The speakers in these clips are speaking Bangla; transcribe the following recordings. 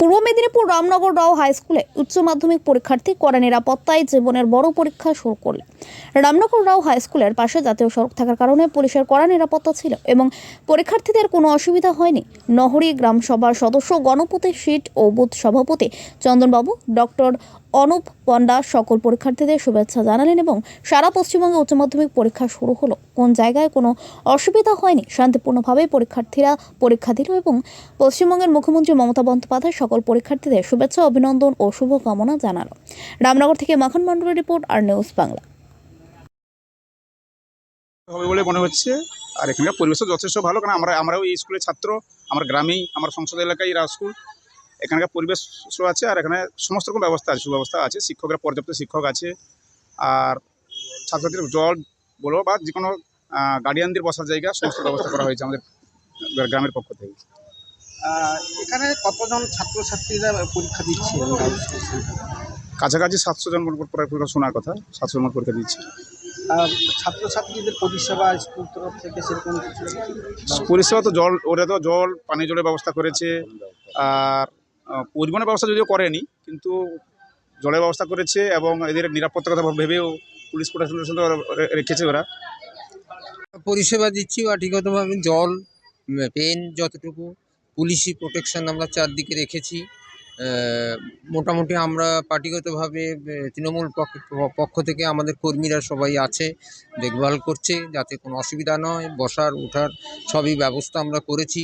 পূর্ব মেদিনীপুর রামনগর রাও হাই স্কুলে উচ্চ মাধ্যমিক পরীক্ষার্থী কড়া নিরাপত্তায় জীবনের বড় পরীক্ষা শুরু করলেন রামনগর রাও হাই স্কুলের পাশে জাতীয় সড়ক থাকার কারণে পুলিশের কড়া নিরাপত্তা ছিল এবং পরীক্ষার্থীদের কোনো অসুবিধা হয়নি। নহরি গ্রামসভার সদস্য, গণপতি শীট ও বুথ সভাপতি চন্দনবাবু, ডক্টর অনুপ পণ্ডা সকল পরীক্ষার্থীদের শুভেচ্ছা জানালেন এবং সারা পশ্চিমবঙ্গে উচ্চ মাধ্যমিক পরীক্ষা শুরু হলো। কোন জায়গায় কোনো অসুবিধা হয়নি। শান্তিপূর্ণভাবে পরীক্ষার্থীরা পরীক্ষা দিল এবং পশ্চিমবঙ্গের মুখ্যমন্ত্রী মমতা বন্দ্যোপাধ্যায় সকল পরীক্ষার্থীদের শুভেচ্ছা, অভিনন্দন ও শুভকামনা জানালো। রামনগর থেকে মাখন মন্ডলের রিপোর্ট, আর নিউজ বাংলা। হবে বলে মনে হচ্ছে। আর এখানকার পরিবেশও যথেষ্ট ভালো, কারণ আমরা, আমরাও এই স্কুলের ছাত্র, আমার গ্রামেই, আমার সংসদ এলাকায় রাজ স্কুল। এখানকার পরিবেশ আছে, আর এখানে সমস্ত রকম ব্যবস্থা আছে, সুব্যবস্থা আছে, শিক্ষকরা, পর্যাপ্ত শিক্ষক আছে। আর ছাত্রছাত্রীর জল বলো বা যে কোনো গার্ডিয়ানদের বসার জায়গা সমস্ত ব্যবস্থা করা হয়েছে আমাদের গ্রামের পক্ষ থেকে। এখানে কতজন ছাত্রছাত্রীরা পরীক্ষা দিচ্ছে? কাছাকাছি সাতশো জন পরীক্ষা শোনার কথা সাতশো জন পরীক্ষা দিচ্ছে। আর ছাত্রছাত্রীদের পরিষেবা স্কুল তরফ থেকে সেরকম পরিষেবা তো জল ওরা তো জল পানি জলের ব্যবস্থা করেছে আর পরিবহনের ব্যবস্থা যদিও করেনি কিন্তু জলের ব্যবস্থা করেছে এবং এদের নিরাপত্তার কথা ভেবেও পুলিশ প্রশাসনের সাথে রেখেছে ওরা। পরিষেবা দিচ্ছি বাটিগতভাবে জল পেন যতটুকু পুলিশি প্রোটেকশন আমরা চারদিকে রেখেছি মোটামুটি আমরা পার্টিগতভাবে তৃণমূল পক্ষ- থেকে আমাদের কর্মীরা সবাই আছে দেখভাল করছে যাতে কোনো অসুবিধা নয় বসার ওঠার সবই ব্যবস্থা আমরা করেছি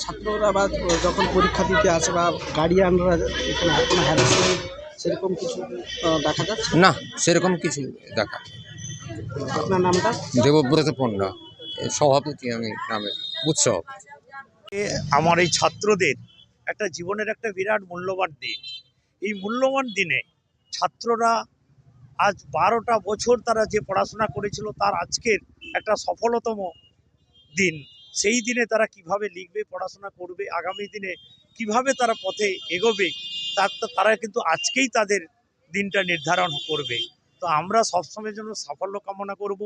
ছাত্ররা বা যখন পরীক্ষা দিতে আসে বা গার্ডিয়ানরা সেরকম কিছু দেখা যাচ্ছে না সেরকম কিছু দেখা। আপনার নামটা? দেবব্রত পণ্ডা। সভাপতি আমি গ্রামের উৎসব আমার এই ছাত্রদের একটা জীবনের একটা বিরাট মূল্যবান দিন। এই মূল্যবান দিনে ছাত্ররা আজ বারোটা বছর তারা যে পড়াশোনা করেছিল তার আজকের একটা সফলতম দিন। সেই দিনে তারা কীভাবে লিখবে পড়াশোনা করবে আগামী দিনে কীভাবে তারা পথে এগোবে তার তারা কিন্তু আজকেই তাদের দিনটা নির্ধারণ করবে। তো আমরা সবসময়ের জন্য সাফল্য কামনা করব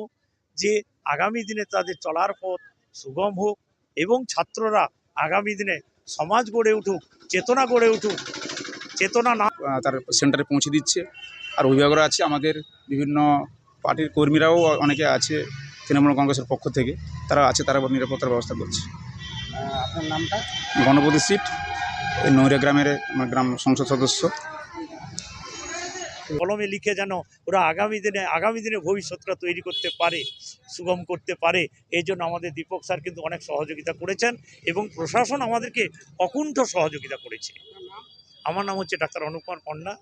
যে আগামী দিনে তাদের চলার পথ সুগম হোক এবং ছাত্ররা আগামী দিনে সমাজ গড়ে উঠুক চেতনা গড়ে উঠুক চেতনা না তার সেন্টারে পৌঁছে দিচ্ছে। আর অভিভাবকরা আছে আমাদের বিভিন্ন পার্টির কর্মীরাও অনেকে আছে তৃণমূল কংগ্রেসের পক্ষ থেকে। তারা আছে তারা নিরাপত্তার ব্যবস্থা করছে। আপনার নামটা? গণপতি সিট এই নৈরা গ্রামের আমার গ্রাম সংসদ সদস্য। কলমে লিখে যেন ওরা আগামী দিনে আগামী দিনে ভবিষ্যৎটা তৈরি করতে পারে, সুগম করতে পারে, এই জন্য আমাদের দীপক স্যার কিন্তু অনেক সহযোগিতা করেছেন এবং প্রশাসন আমাদেরকে অকুণ্ঠ সহযোগিতা করেছে। আমার নাম হচ্ছে ডাক্তার অনুপমার পণ্ডা